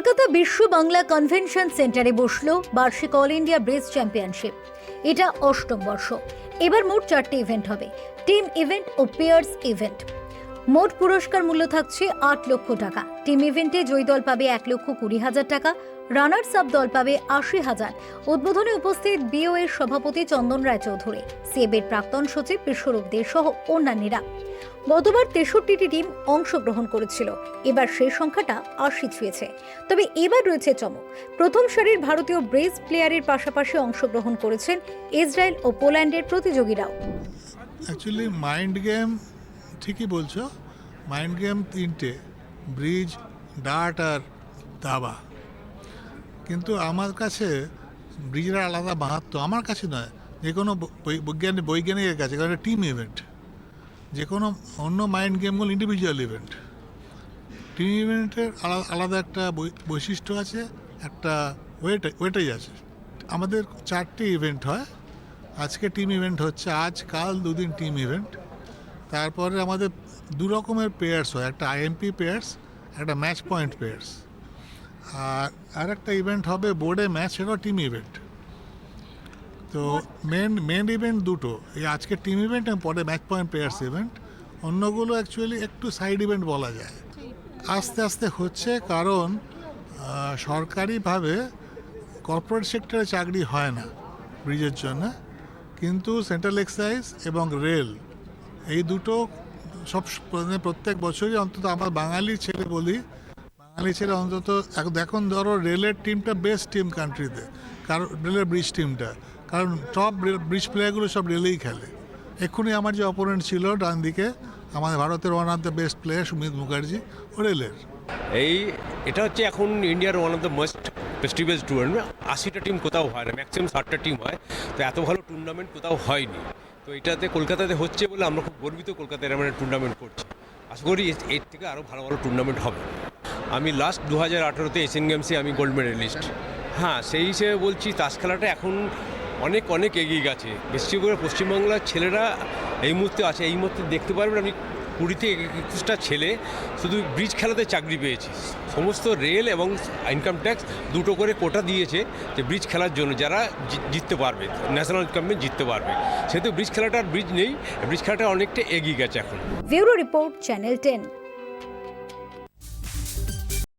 কলকাতা বিশ্ব বাংলা কনভেনশন সেন্টারে বসল বার্ষিক অল ইন্ডিয়া ব্রেস চ্যাম্পিয়নশিপ। এটা অষ্টম বর্ষ। এবার মোট চারটি ইভেন্ট হবে, টিম ইভেন্ট ও পেয়ার্স ইভেন্ট। মোট পুরস্কার মূল্য থাকছে আট লক্ষ টাকা। টিম ইভেন্টে জয়ী দল পাবে এক লক্ষ কুড়ি হাজার টাকা, রানার্স আপ দল পাবে আশি হাজার। উদ্বোধনে উপস্থিত বিও এর সভাপতি চন্দন রায়চৌধুরী সিএবের প্রাক্তন সচিব বিশ্বরূপ দে সহ অন্যান্যরা। গতবার তেষট্টিটি টিম অংশগ্রহণ করেছিল। এবার সেই সংখ্যাটা আশি ছুঁয়েছে। তবে এবার রয়েছে চমক। প্রথম সারির ভারতীয় ব্রেস প্লেয়ারের পাশাপাশি অংশগ্রহণ করেছেন ইসরায়েল ও পোল্যান্ডের প্রতিযোগীরাও। অ্যাকচুয়ালি মাইন্ড গেম, ঠিকই বলছো, মাইন্ড গেম তিনটে, ব্রিজ ডার্ট আর দাবা। কিন্তু আমার কাছে ব্রিজের আলাদা মাহাত্ম, আমার কাছে নয়। যে কোনো বৈজ্ঞানিক বৈজ্ঞানিকের কাছে, কারণ টিম ইভেন্ট যে কোনো অন্য মাইন্ড গেমগুলো ইন্ডিভিজুয়াল ইভেন্ট টিম ইভেন্টের আলাদা একটা বৈশিষ্ট্য আছে, একটা ওয়েট ওয়েটেজ আছে। আমাদের চারটি ইভেন্ট হয়। আজকে টিম ইভেন্ট হচ্ছে আজ, কাল দুদিন টিম ইভেন্ট তারপরে আমাদের দু রকমের পেয়ার্স হয়, একটা আইএমপি পেয়ার্স একটা ম্যাচ পয়েন্ট পেয়ার্স আর আর একটা ইভেন্ট হবে বোর্ডে ম্যাচ সেটাও টিম ইভেন্ট তো মেন মেন ইভেন্ট দুটো। এই আজকে টিম ইভেন্ট এবং পরে ম্যাচ পয়েন্ট পেয়ার্স ইভেন্ট অন্যগুলো অ্যাকচুয়ালি একটু সাইড ইভেন্ট বলা যায়। আস্তে আস্তে হচ্ছে কারণ সরকারিভাবে কর্পোরেট সেক্টরে চাকরি হয় না ব্রিজের জন্য। কিন্তু সেন্ট্রাল এক্সাইজ এবং রেল এই দুটো সব মানে প্রত্যেক বছরই অন্তত আমার বাঙালি ছেলে বলি ছেলে অন্তত এখন ধরো রেলের টিমটা বেস্ট টিম কান্ট্রিতে কারণ রেলের ব্রিজ টিমটা কারণ টপ ব্রিজ প্লেয়ারগুলো সব রেলেই খেলে। এক্ষুনি আমার যে অপোনেন্ট ছিল ডান দিকে, আমাদের ভারতের one of the best player Sumit Mukherjee, ও রেলের। এই, এটা হচ্ছে এখন ইন্ডিয়ার one of the most festival tournament আশিটা টিম কোথাও হয় না ম্যাক্সিমাম ষাটটা টিম হয়, তো এত ভালো টুর্নামেন্ট কোথাও হয়নি। তো এটাতে কলকাতাতে হচ্ছে বলে আমরা খুব গর্বিত কলকাতায় এরকম টুর্নামেন্ট করছি। আশা করি এর থেকে আরও ভালো ভালো টুর্নামেন্ট হবে। আমি লাস্ট দু হাজার আঠেরোতে এশিয়ান গেমসে আমি গোল্ড মেডেলিস্ট হ্যাঁ সেই হিসেবে বলছি তাস খেলাটা এখন অনেক অনেক এগিয়ে গেছে। বেশি করে পশ্চিমবাংলার ছেলেরা এই মুহূর্তে আছে। এই মুহূর্তে দেখতে পারবেন আমি কুড়িতে একুশটা ছেলে শুধু ব্রিজ খেলাতে চাকরি পেয়েছে। সমস্ত রেল এবং ইনকাম ট্যাক্স দুটো করে কোটা দিয়েছে যে ব্রিজ খেলার জন্য। যারা জিততে পারবে ন্যাশনাল ইনকামে জিততে পারবে। সেহেতু ব্রিজ খেলাটা আর ব্রিজ নেই। ব্রিজ খেলাটা অনেকটা এগিয়ে গেছে এখন। Report channel ten.